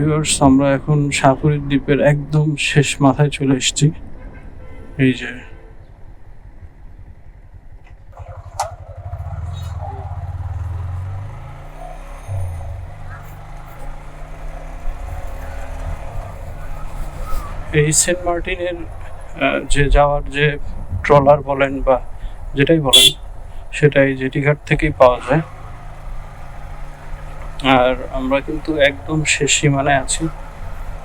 Viewers আমরা এখন সাপুরীর দ্বীপের একদম শেষ মাথায় চলে এসেছি। এই যে। এই সেন্ট মার্টিনের যে যাওয়ার যে ট্রলার বলেন বা যেটাই বলেন, সেটাই জেটিঘাট থেকেই পাওয়া যায়। আর আমরা কিন্তু একদম শেষ সীমানায় আছি।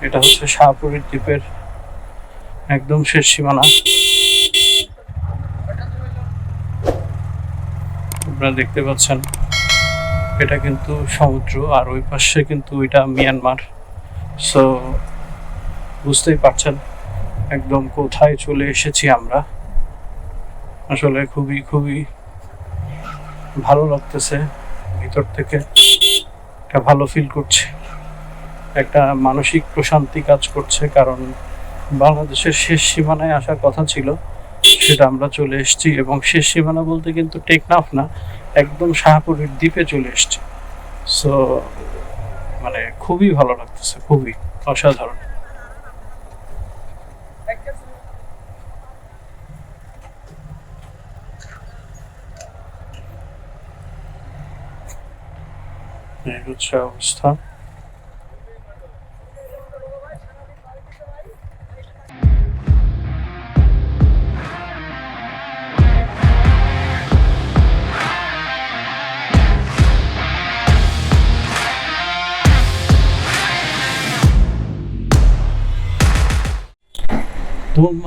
এটা হচ্ছে শাহপুরীর দ্বীপের একদম শেষ সীমানা। আপনারা দেখতে পাচ্ছেন, এটা কিন্তু সমুদ্র আর ওই পাশে কিন্তু এটা মিয়ানমার। সো বুঝতেই পারছেন একদম কোথায় চলে এসেছি আমরা। আসলে খুবই খুবই ভালো লাগতেছে ভিতর থেকে। একটা ভালো ফিল করছে। একটা মানসিক প্রশান্তি কাজ করছে, কারণ বাংলাদেশের শেষ সীমানায় আসার কথা ছিল, সেটা আমরা চলে এসেছি এবং শেষ সীমানা বলতে কিন্তু টেকনাফ না, একদম শাহপুরের দ্বীপে চলে এসেছি। সো মানে খুবই ভালো লাগতেছে, খুবই অসাধারণ। এই হচ্ছে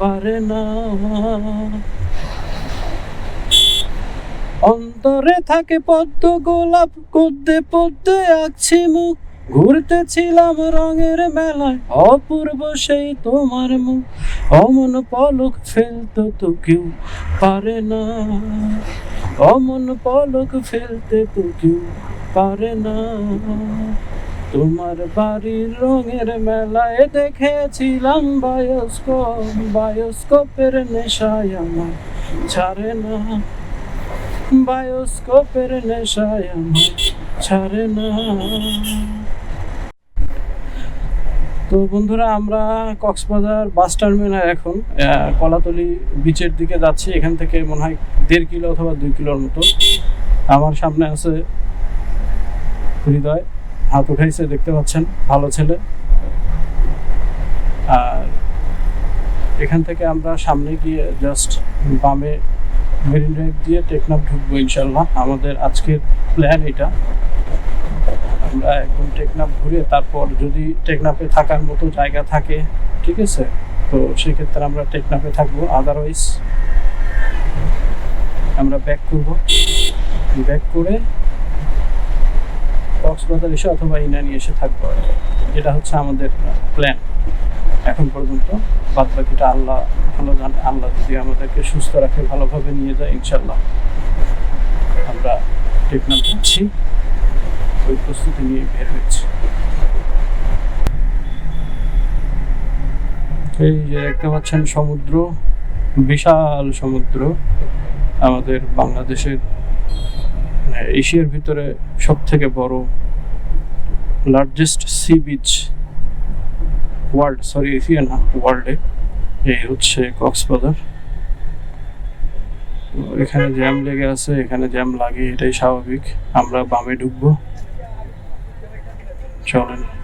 বাড়ে না। অন্তরে থাকে পদ্ম গোলাপ, কুদ্দে পদ্মে আঁকছি মুখ। ঘুরতেছিলাম রঙের মেলায়, অপূর্ব সেই তোমার মুখ। অমন পলক ফেলতো তো কেউ পারে না। অমন পলক ফেলতে তো কেউ পারে না। তোমার বাড়ির রঙের মেলায় দেখেছিলাম বায়োস্কোপ, বায়োস্কোপের নেশায় আমার ছাড়ে না। বায়োস্কোপের নেশায় আমার ছাড়ে না। তো বন্ধুরা, আমরা কক্সবাজার বাস টার্মিনাল এখন কলাতলি বিচের দিকে যাচ্ছি। এখান থেকে মনে হয় দেড় কিলো অথবা দুই কিলোর মতো। আমার সামনে আছে হৃদয়। হাত উঠাইছে দেখতে পাচ্ছেন, ভালো ছেলে। আর এখান থেকে আমরা সামনে গিয়ে জাস্ট বামে মেরিন ড্রাইভ দিয়ে টেকনাফ ঢুকবো ইনশাল্লাহ আমাদের আজকের প্ল্যান এটা। আমরা একদম টেকনাফ ঘুরে তারপর যদি টেকনাফে থাকার মতো জায়গা থাকে, ঠিক আছে? তো সেক্ষেত্রে আমরা টেকনাফে থাকব। আদারওয়াইজ আমরা ব্যাক করব। ব্যাক করে কক্সবাজার এসে অথবা ইনানি এসে থাকব এটা হচ্ছে আমাদের প্ল্যান এখন পর্যন্ত বাদ বাকিটা আল্লাহ ভালো জানে, আল্লাহ যদি আমাদেরকে সুস্থ রাখে, ভালোভাবে নিয়ে যায় ইনশাল্লাহ আমরা টেকনাফ যাচ্ছি ওই প্রস্তুতি নিয়ে বের হয়েছি। এই যে দেখতে পাচ্ছেন সমুদ্র, বিশাল সমুদ্র। আমাদের বাংলাদেশের এশিয়ার ভিতরে সব থেকে বড় largest sea beach world sorry Asia না ওয়ার্ল্ডে এই হচ্ছে কক্সবাজার। এখানে জ্যাম লেগে আছে, এখানে জ্যাম লাগে, এটাই স্বাভাবিক। আমরা বামে ঢুকবো। চলেন।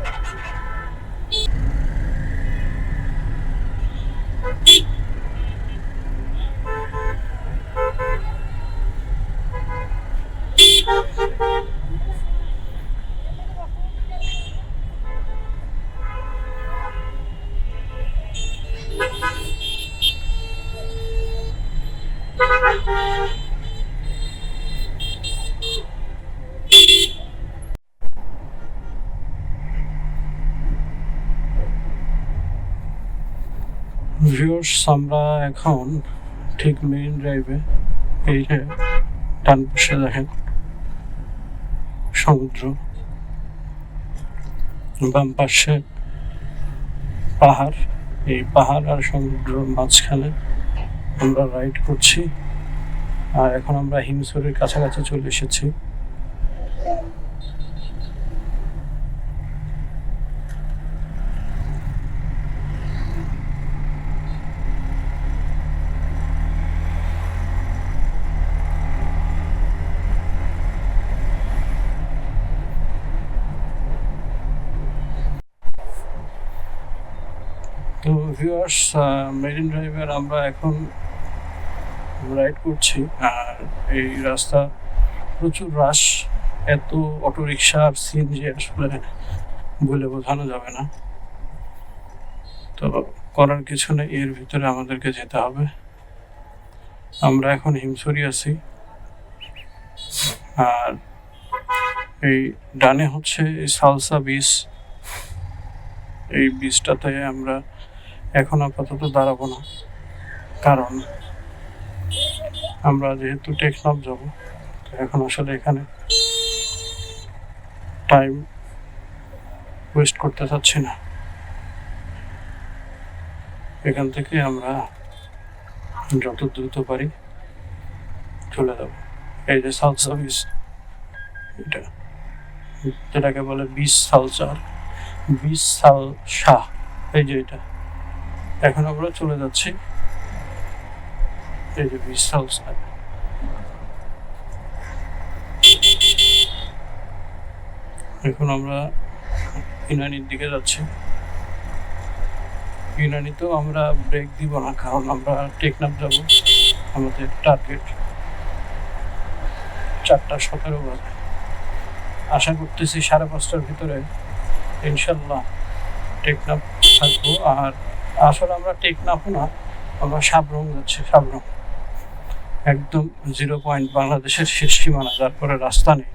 ভিউর্স আমরা এখন ঠিক মেইন ড্রাইভে এই যে ডান পাশে দেখেন, সমুদ্র। বাম পাশে পাহাড়, এই পাহাড় আর সমুদ্রের মাঝখানে আমরা রাইড করছি। আর এখন আমরা হিমসরের কাছাকাছি চলে এসেছি তো ভিউয়ার্স মেরিন ড্রাইভের আমরা এখন রাইড করছি। আর এই রাস্তা প্রচুর রাশ এত অটোরিকশা আর সিএনজি আসলে বলে বোঝানো যাবে না। তো করার কিছু নেই, এর ভিতরে আমাদেরকে যেতে হবে। আমরা এখন হিমছড়ি আছি। আর এই ডানে হচ্ছে এই সালসা বিচ এই বীজটাতে আমরা এখন আপাতত দাঁড়াবো না। কারণ আমরা যেহেতু টেকনাফ যাব, তো এখন আসলে এখানে টাইম ওয়েস্ট করতে চাচ্ছি না। এখান থেকে আমরা যত দ্রুত পারি চলে যাব। এই যে সাউথ সার্ভিস এটা যেটাকে বলে বিশ সালচার বিশ সাল শাহ, এই যে এটা। এখন আমরা চলে যাচ্ছি। এই যে সাল শাহ এখন আমরা ইনানির দিকে যাচ্ছি। ইনানিতেও আমরা ব্রেক দিব না, কারণ আমরা টেকনাফ যাব। আমাদের টার্গেট চারটা সতেরো বাজে। আশা করতেছি সাড়ে পাঁচটার ভিতরে ইনশাল্লাহ টেকনাফ থাকব। আর আসলে আমরা টেকনাফও না আমরা সাবরং যাচ্ছি সাবরং একদম জিরো পয়েন্ট বাংলাদেশের শেষ সীমানা তারপরে রাস্তা নেই।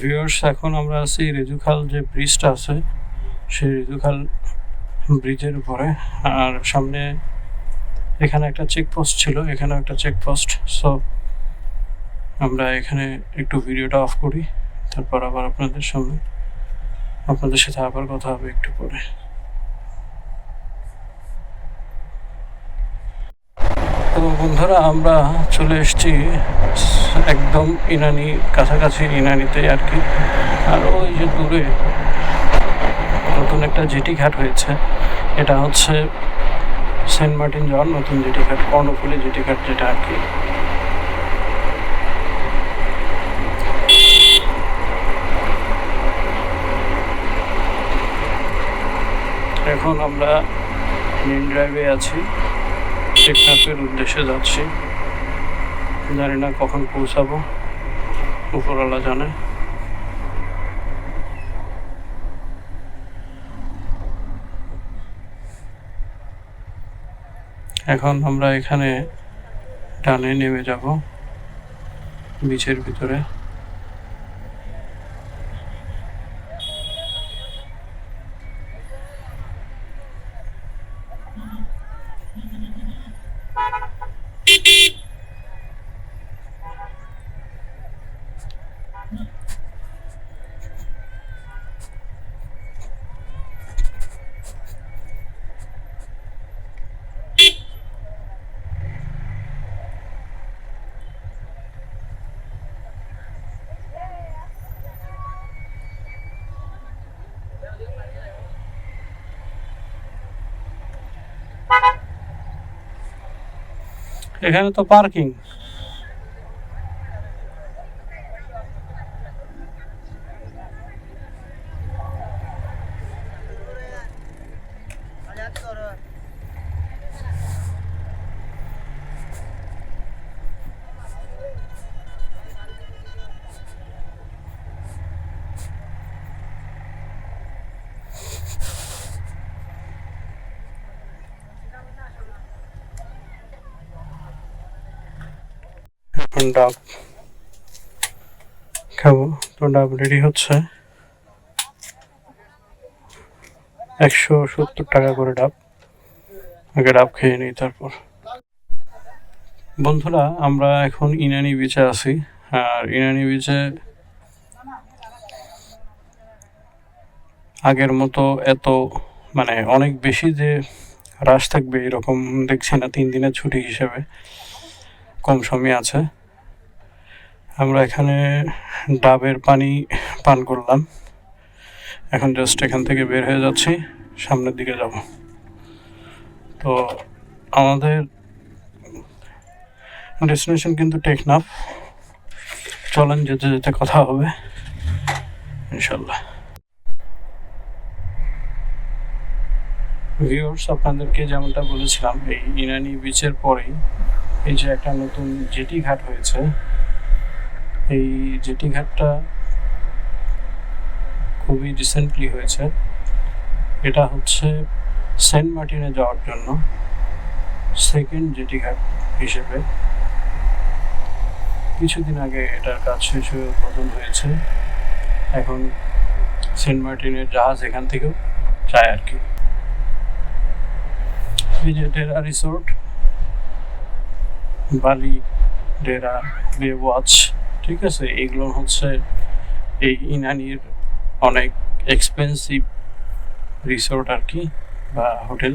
ভিউয়ার্স এখন আমরা আছি রেজুখাল যে ব্রিজটা আছে, সেই রেজুখাল ব্রিজের উপরে। আর সামনে এখানে একটা চেকপোস্ট ছিল এখানে একটা চেকপোস্ট সো আমরা এখানে একটু ভিডিওটা অফ করি, তারপর আবার আপনাদের সামনে আপনাদের সাথে আবার কথা হবে একটু পরে। তো বন্ধুরা, আমরা চলে এসেছি একদম ইনানি, কাছাকাছি ইনানিতে আর কি। আর ওই যে দূরে নতুন একটা জেটি ঘাট হয়েছে, এটা হচ্ছে সেন্ট মার্টিন যাওয়ার নতুন জেটি ঘাট, কর্ণফুলি জেটি ঘাট যেটা আর কি। এখন আমরা মেন ড্রাইভে আছি। টেকনাফের উদ্দেশ্যে যাচ্ছি। জানি না কখন পৌঁছাবো। উপরওয়ালা জানে। এখন আমরা এখানে ডানে নেমে যাব। বিচের ভিতরে। এখানে তো পার্কিং এখন ডাব খাব। তো ডাব রেডি হচ্ছে। একশো সত্তর টাকা করে ডাব। আগে ডাব খেয়ে নিই তারপর। বন্ধুরা, আমরা এখন ইনানি বিচে আছি। আর ইনানি বিচে আগের মতো এত মানে অনেক বেশি যে হ্রাস থাকবে এরকম দেখছি না, তিন দিনের ছুটি হিসেবে। কম সময় আছে। আমরা এখানে ডাবের পানি পান করলাম। এখন জাস্ট এখান থেকে বের হয়ে যাচ্ছি, সামনের দিকে যাব। তো আমাদের ডেস্টিনেশন কিন্তু টেকনাফ। চলেন যেতে যেতে কথা হবে, ইনশাল্লাহ। ভিউয়ার্স আপনাদেরকে যেমনটা বলেছিলাম, এই ইনানি বিচের পরেই এই যে একটা নতুন জেটি ঘাট হয়েছে এই জেটি ঘাটটা খুবই রিসেন্টলি হয়েছে। এটা হচ্ছে সেন্ট মার্টিনে যাওয়ার জন্য সেকেন্ড জেটি ঘাট হিসেবে। কিছুদিন আগে এটার কাজ শেষ হয়ে উদ্বোধন হয়েছে। এখন সেন্ট মার্টিনের জাহাজ এখান থেকেও যায় আর কি। এই যে ডেরা রিসোর্ট, বালি, ডেরা, বে ওয়াচ ঠিক আছে, এগুলো হচ্ছে এই ইনানির অনেক এক্সপেন্সিভ রিসোর্ট আর কি বা হোটেল।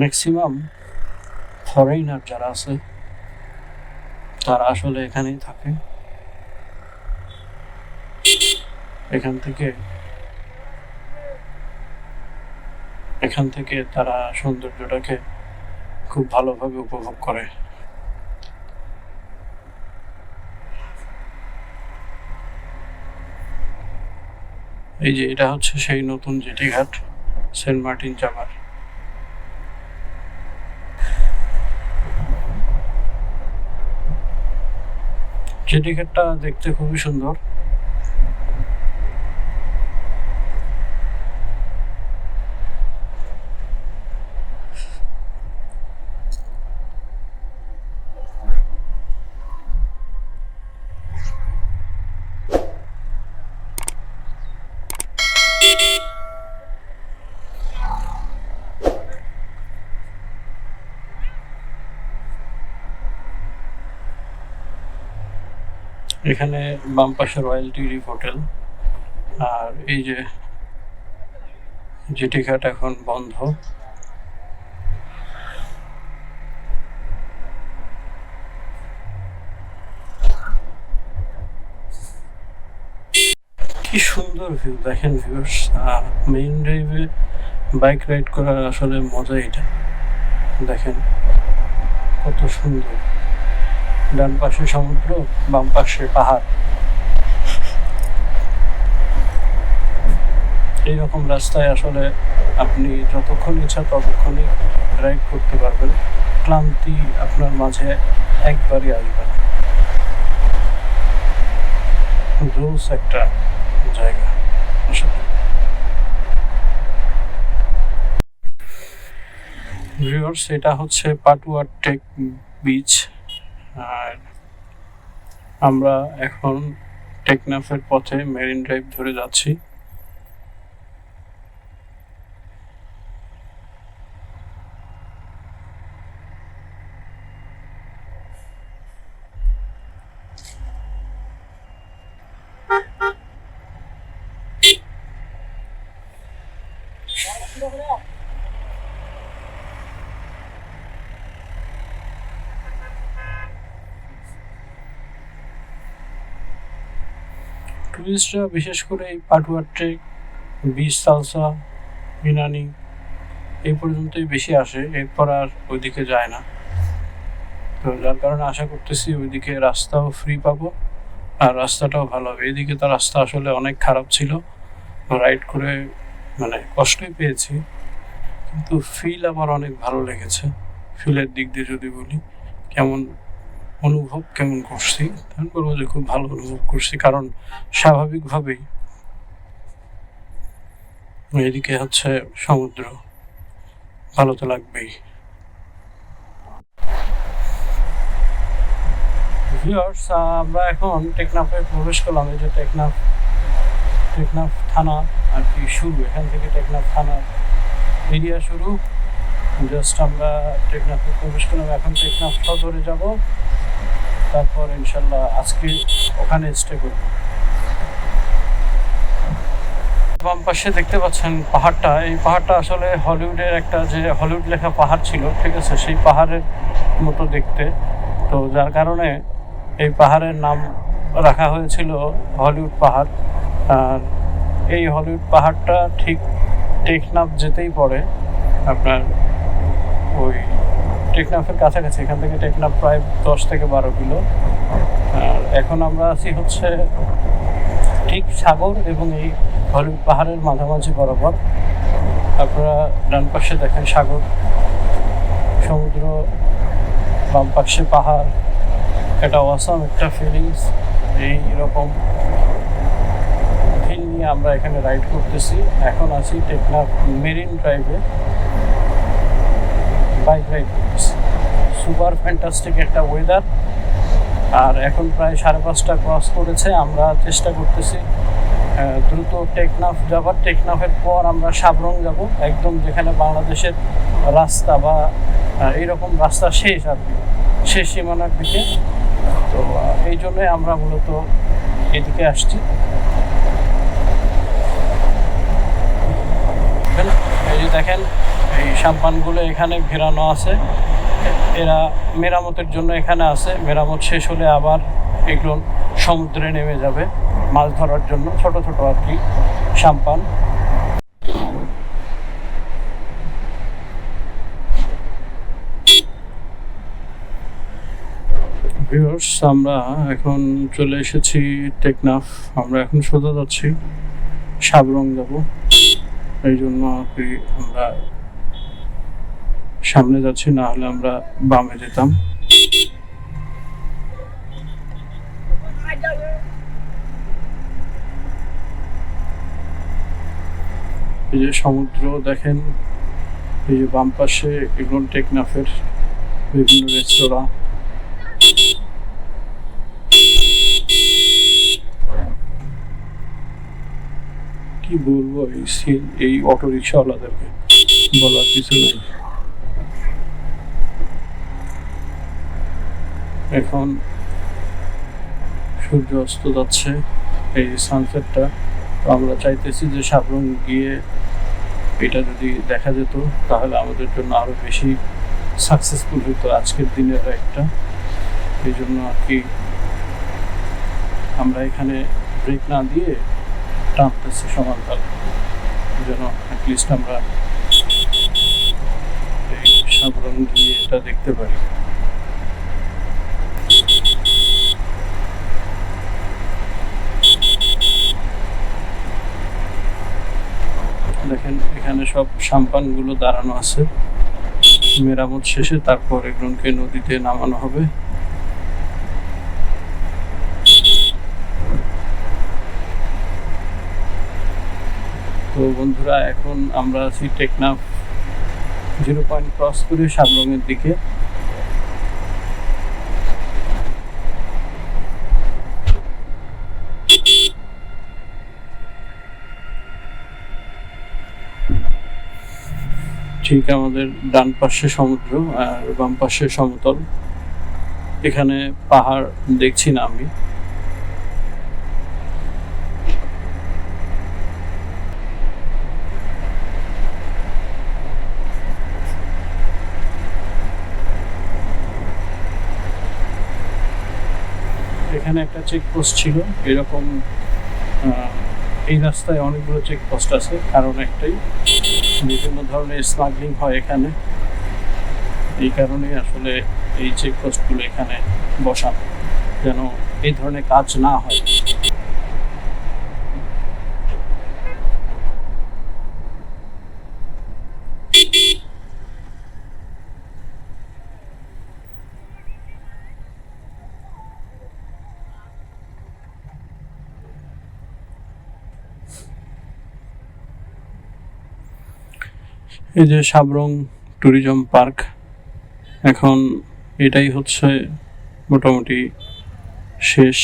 ম্যাক্সিমাম ফরেনার যারা আছে, তারা আসলে এখানেই থাকে। এখান থেকে এখান থেকে তারা সৌন্দর্যটাকে খুব ভালোভাবে উপভোগ করে। এই যে এটা হচ্ছে সেই নতুন জেটি ঘাট সেন্ট মার্টিন যাবার জেটি ঘাটটা দেখতে খুবই সুন্দর। এখানে বাম পাশে রয়্যাল টিরিফ হোটেল আর এই যে জেটি ঘাট এখন বন্ধ। কি সুন্দর ভিউ দেখেন ভিউর্স মেইন ড্রাইভে বাইক রাইড করার আসলে মজা এটা। দেখেন কত সুন্দর। ডান পাশে সমুদ্র, বাম পাশে পাহাড়। এইরকম রাস্তায় আসলে আপনি যতক্ষণ ইচ্ছা ততক্ষণই রাইড করতে পারবেন। ক্লান্তি আপনার মাঝে একবারই আসবে না। একটা জায়গা, আসলে। এটা হচ্ছে পাটুয়ার টেক বিচ। আর আমরা এখন টেকনাফের পথে মেরিন ড্রাইভ ধরে যাচ্ছি। টুরিস্টরা বিশেষ করে এই পাটুয়ার ট্রেক বিচ সালসা ইনানি এই পর্যন্তই বেশি আসে। এরপর আর ওইদিকে যায় না। তো যার কারণে আশা করতেছি ওইদিকে রাস্তাও ফ্রি পাবো আর রাস্তাটাও ভালো হবে। এদিকে তো রাস্তা আসলে অনেক খারাপ ছিল। রাইড করে মানে কষ্টই পেয়েছি। কিন্তু ফিল আমার অনেক ভালো লেগেছে। ফিলের দিক দিয়ে যদি বলি, কেমন অনুভব কেমন করছি? আমি বলব যে খুব ভালো অনুভব করছি, কারণ স্বাভাবিকভাবেই এদিকে হচ্ছে সমুদ্র। ভালো তো লাগবেই। আমরা এখন টেকনাফে প্রবেশ করলাম, এই যে টেকনাফ টেকনাফ থানা আর কি শুরু, এখান থেকে টেকনাফ থানা এরিয়া শুরু। জাস্ট আমরা টেকনাফে প্রবেশ করলাম, এখন টেকনাফ সদরে যাব। তারপর ইনশাল্লাহ আজকে ওখানে স্টে করব। বাম পাশে দেখতে পাচ্ছেন পাহাড়টা। এই পাহাড়টা আসলে হলিউডের একটা যে হলিউড লেখা পাহাড় ছিল, ঠিক আছে, সেই পাহাড়ের মতো দেখতে। তো যার কারণে এই পাহাড়ের নাম রাখা হয়েছিল হলিউড পাহাড়। আর এই হলিউড পাহাড়টা ঠিক টেকনাফ যেতেই পড়ে আপনার ওই টেকনাফের কাছাকাছি, এখান থেকে টেকনাফ প্রায় দশ থেকে বারো কিলো। আর এখন আমরা আছি হচ্ছে ঠিক সাগর এবং এই হলিউড পাহাড়ের মাঝামাঝি বরাবর। আপনারা ডান পাশে দেখেন সাগর, সমুদ্র, বাম পাশে পাহাড়। একটা অসাম একটা ফিলিংস এইরকম ফিল নিয়ে আমরা এখানে রাইড করতেছি। এখন আছি টেকনাফ মেরিন ড্রাইভে। বাইক রাইড সুপার ফ্যান্টাস্টিক একটা ওয়েদার আর এখন প্রায় সাড়ে পাঁচটা ক্রস করেছে, আমরা চেষ্টা করতেছি দ্রুত টেকনাফ যাবার। টেকনাফের পর আমরা সাবরং যাব, একদম যেখানে বাংলাদেশের রাস্তা বা এইরকম রাস্তা শেষ আর কি, শেষ সীমানার দিকে। তো এই জন্যই আমরা মূলত এদিকে আসছি। এই যে দেখেন, এই সাম্পানগুলো এখানে ঘেরানো আছে। এরা মেরামতের জন্য এখানে আছে। মেরামত শেষ হলে আবার এগুলো সমুদ্রে নেমে যাবে মাছ ধরার জন্য, ছোট ছোট আর কি, সাম্পান। আমরা এখন চলে এসেছি টেকনাফ। আমরা এখন সোজা যাচ্ছি, সাবরং যাব। এই জন্য আর কি আমরা সামনে যাচ্ছি, না হলে আমরা বামে যেতাম। এই যে সমুদ্র দেখেন, এই যে বাম পাশে এগুলো টেকনাফের বিভিন্ন রেস্তোরাঁ কি বলব, এই সিন এই অটো রিক্সাওয়ালাদেরকে বলার কিছু নেই। এখন সূর্য অস্ত যাচ্ছে এই সানসেটটা তো আমরা চাইতেছি যে সাবরং গিয়ে এটা যদি দেখা যেত, তাহলে আমাদের জন্য আরও বেশি সাকসেসফুল হতো আজকের দিনের একটা এই জন্য আর কি আমরা এখানে ব্রেক না দিয়ে টানতেছি সমানতাল যেন অ্যাটলিস্ট আমরা এই সাবরং গিয়ে এটা দেখতে পারি। দেখেন, এখানে সব সাম্পানগুলো দাঁড়ানো আছে। মেরামত শেষে তারপর এগুলোকে নদীতে নামানো হবে। তো বন্ধুরা, এখন আমরা আছি টেকনাফ জিরো পয়েন্ট ক্রস করে সাবরঙের দিকে। ঠিক আমাদের ডান পাশে সমুদ্র আর বাম পাশে সমতল। এখানে পাহাড় দেখছি না আমি। এখানে একটা চেকপোস্ট ছিল। এরকম এই রাস্তায় অনেকগুলো চেকপোস্ট আছে, কারণ একটাই। বিভিন্ন ধরনের স্মাগলিং হয় এখানে। এই কারণে আসলে এই চেকপোস্টগুলো এখানে বসানো, যেন এই ধরনের কাজ না হয়। এই যে সাবরং ট্যুরিজম পার্ক, এখন এটাই হচ্ছে মোটামুটি শেষ।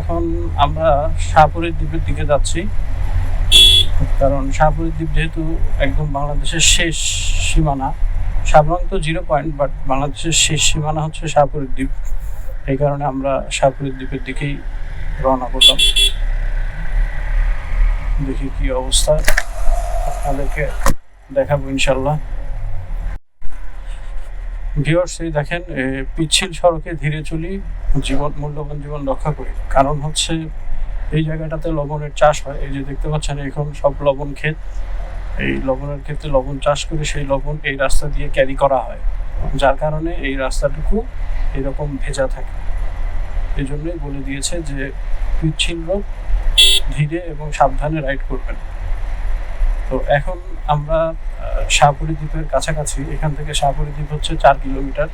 এখন আমরা শাহপুরের দ্বীপের দিকে যাচ্ছি। কারণ শাহপুরের দ্বীপ যেহেতু একদম বাংলাদেশের শেষ সীমানা, সাবরং তো জিরো পয়েন্ট বাট বাংলাদেশের শেষ সীমানা হচ্ছে শাহপুরের দ্বীপ। এই কারণে আমরা শাহপুরের দ্বীপের দিকেই রওনা করলাম। দেখি কি অবস্থা। আপনাদেরকে দেখাবো ইনশাল্লাহ ভিওর্স এই দেখেন পিচ্ছিল সড়কে ধীরে চলি, জীবন, মূল্যবান জীবন রক্ষা করি। কারণ হচ্ছে, এই জায়গাটাতে লবণের চাষ হয়। এই যে দেখতে পাচ্ছেন, এখন সব লবণ ক্ষেত। এই লবণের ক্ষেত্রে লবণ চাষ করে সেই লবণ এই রাস্তা দিয়ে ক্যারি করা হয়। যার কারণে এই রাস্তাটুকু এরকম ভেজা থাকে। এই জন্যই বলে দিয়েছে যে বিচ্ছিন্ন ধীরে এবং সাবধানে রাইড করবেন। তো এখন আমরা শাহপুরি দ্বীপের কাছাকাছি, এখান থেকে শাহপুরি দ্বীপ হচ্ছে চার কিলোমিটার।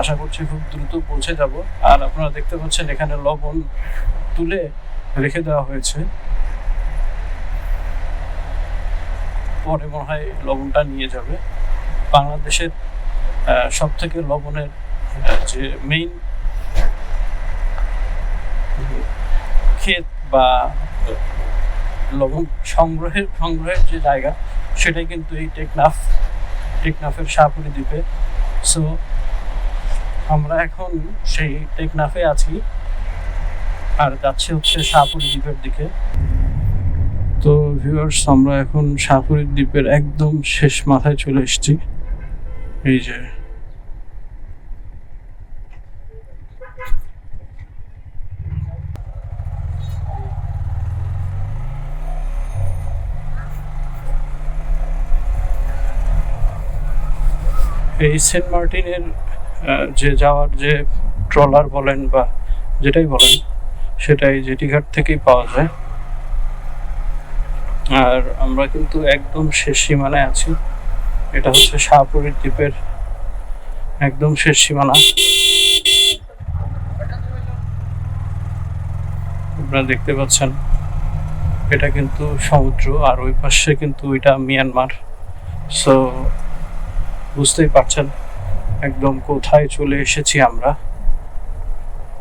আশা করছি খুব দ্রুত পৌঁছে যাব। আর আপনারা দেখতে পাচ্ছেন এখানে লবণ তুলে রেখে দেওয়া হয়েছে। পরে মনে হয় লবণটা নিয়ে যাবে। বাংলাদেশের সব থেকে লবণের যে মেইন ক্ষেত বা লবণ সংগ্রহের সংগ্রহের যে জায়গা, সেটাই কিন্তু এই টেকনাফ, টেকনাফের শাহপুরি দ্বীপে। সো আমরা এখন সেই টেকনাফে আছি। আর যাচ্ছি হচ্ছে শাহপুরি দ্বীপের দিকে। তো ভিউয়ার্স আমরা এখন শাহপুরি দ্বীপের একদম শেষ মাথায় চলে এসেছি। এই যে এই সেন্ট মার্টিনের যে যাওয়ার যে ট্রলার বলেন বা যেটাই বলেন, সেটাই জেটিঘাট থেকেই পাওয়া যায়। আর আমরা কিন্তু একদম শেষ সীমানায় আছি। এটা হচ্ছে শাহপুরের দ্বীপের একদম শেষ সীমানা। আপনারা দেখতে পাচ্ছেন, এটা কিন্তু সমুদ্র, আর ওই পাশে কিন্তু এটা মিয়ানমার। সো বুঝতেই পারছেন একদম কোথায় চলে এসেছি আমরা।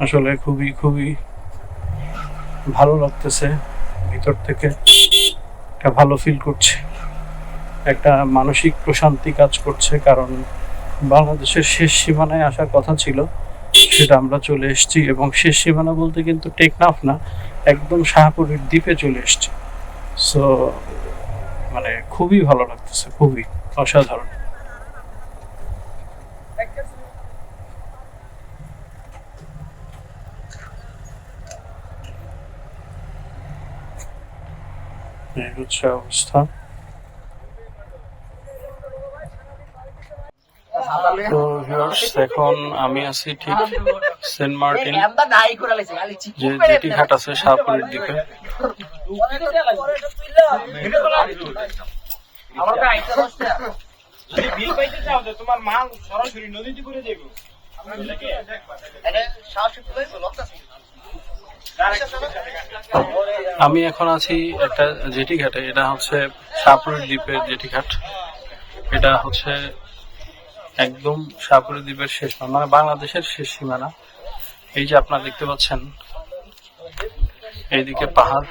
আসলে খুবই খুবই ভালো লাগতেছে ভিতর থেকে। একটা ভালো ফিল করছে। একটা মানসিক প্রশান্তি কাজ করছে, কারণ বাংলাদেশের শেষ সীমানায় আসার কথা ছিল, সেটা আমরা চলে এসেছি এবং শেষ সীমানা বলতে কিন্তু টেকনাফ না, একদম শাহপুরের দ্বীপে চলে এসেছি। সো মানে খুবই ভালো লাগতেছে, খুবই অসাধারণ। এই হচ্ছে অবস্থা। তো এখন আমি আছি ঠিক সেন্ট মার্টিন, যে জেটি ঘাট আছে শাহপুরের দিকে। তোমার মাল সরাসরি নদীতে করে দেবো আমি এখন আছি একটা জেটি ঘাটে এটা হচ্ছে শাহপুরের দ্বীপের জেটি ঘাট এটা হচ্ছে একদম শাহপুরের দ্বীপের শেষ মানে বাংলাদেশের শেষ সীমানা। এই যে আপনারা দেখতে পাচ্ছেন, এইদিকে পাহাড়,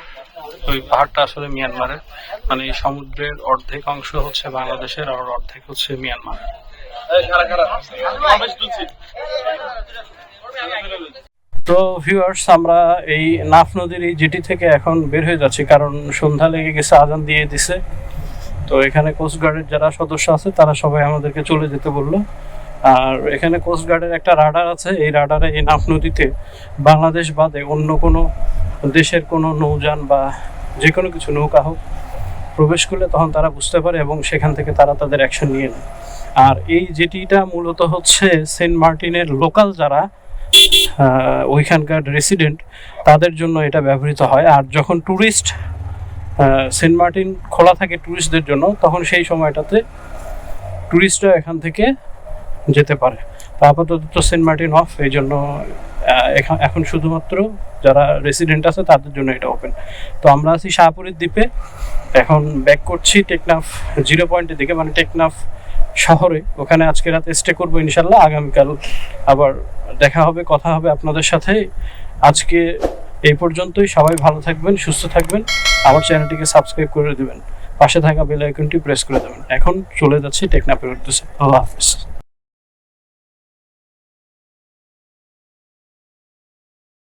ওই পাহাড়টা আসলে মিয়ানমারের। মানে এই সমুদ্রের অর্ধেক অংশ হচ্ছে বাংলাদেশের আর অর্ধেক হচ্ছে মিয়ানমারের। তো ভিউয়ার্স আমরা এই নাফ নদীর এই জেটি থেকে এখন বের হয়ে যাচ্ছি, কারণ সন্ধ্যা লেগে গেছে, আজান দিয়ে দিছে। তো এখানে কোস্টগার্ডের যারা সদস্য আছে, তারা সবাই আমাদেরকে চলে যেতে বলল। আর এখানে কোস্টগার্ডের একটা রাডার আছে, এই রাডারে এই নাফ নদীতে বাংলাদেশ বাদে অন্য কোনো দেশের কোনো নৌযান বা যে কোনো কিছু নৌকা হোক প্রবেশ করলে তখন তারা বুঝতে পারে এবং সেখান থেকে তারা তাদের অ্যাকশন নিয়ে নেয়। আর এই জেটিটা মূলত হচ্ছে সেন্ট মার্টিনের লোকাল যারা ওইখানকার রেসিডেন্ট তাদের জন্য এটা ব্যবহৃত হয়। আর যখন ট্যুরিস্ট সেন্ট মার্টিন খোলা থাকে ট্যুরিস্টদের জন্য, তখন সেই সময়টাতে ট্যুরিস্টরা এখান থেকে যেতে পারে। আপাতত তো সেন্ট মার্টিন অফ এই জন্য এখন শুধুমাত্র যারা রেসিডেন্ট আছে, তাদের জন্য এটা ওপেন তো আমরা আছি শাহপুরের দ্বীপে। এখন ব্যাক করছি টেকনাফ জিরো পয়েন্টের দিকে মানে টেকনাফ শহরে, ওখানে আজকে রাতে স্টে করব ইনশাল্লাহ, আগামীকাল আবার দেখা হবে, কথা হবে আপনাদের সাথে। আজকে এই পর্যন্তই, সবাই ভালো থাকবেন, সুস্থ থাকবেন, আমার চ্যানেলটিকে সাবস্ক্রাইব করে দেবেন, পাশে থাকা বেল আইকনটি প্রেস করে দেবেন। এখন চলে যাচ্ছি টেকনাফের উদ্দেশ্যে। আল্লাহ হাফিজ।